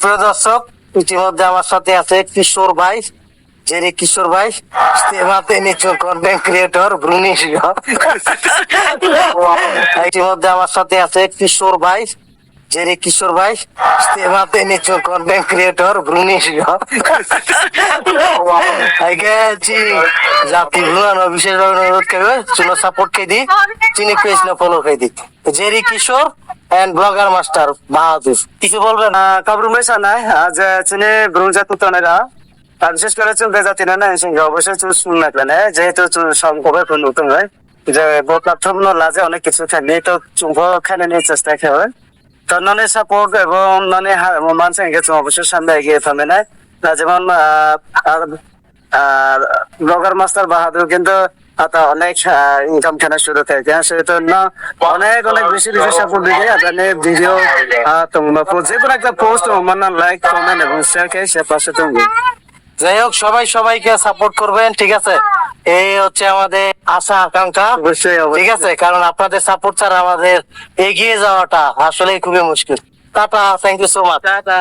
সুপ্রিয় দর্শক ইতিমধ্যে আমার সাথে আছে কিশোর ভাই জেরি কিশোর ভাই। স্টেমাতে নিচু কন্টেন্ট ক্রিয়েটর ইতিমধ্যে আমার সাথে আছে কিশোর ভাই জেরি কিশোর ভাই। নিচু কন্টেন্ট ক্রিয়েটর জাতি ভুলানো বিশেষ অনুরোধ করবে চুনো সাপোর্ট খেয়ে দিই চিনি পেজ না ফলো খেয়ে দিই। Jerry Kishore and blogger master Bahadur কিছু বলবেন কাবরুমে সানাই আজ চিনি ব্রুঞ্জা তুতনেরা আর বিশেষ করে চুলকে জাতি না সঙ্গে অবশ্যই চুল শুন যেহেতু সম্ভবে কোন নতুন হয়, যে লাগে অনেক কিছু খানি তো চুম্ব খানে নিয়ে চেষ্টা খেয়ে তো ননে সাপোর্ট এবং ননে অবশ্যই সামনে এগিয়ে থামে না। যেমন ব্লগার মাস্টার বাহাদুর কিন্তু আতা অনেক শুরু থেকে অনেক অনেক বেশি বেশি সাপোর্ট দিকে ভিডিও তোমরা যে কোনো একটা পোস্ট মানে লাইক কমেন্ট এবং শেয়ার সে পাশে তুমি। যাই হোক সবাই সবাইকে সাপোর্ট করবেন ঠিক আছে? এই হচ্ছে আমাদের আশা আকাঙ্ক্ষা। অবশ্যই ঠিক আছে? কারণ আপনাদের সাপোর্ট ছাড়া আমাদের এগিয়ে যাওয়াটা আসলে খুবই মুশকিল। Tata thank you so much tata.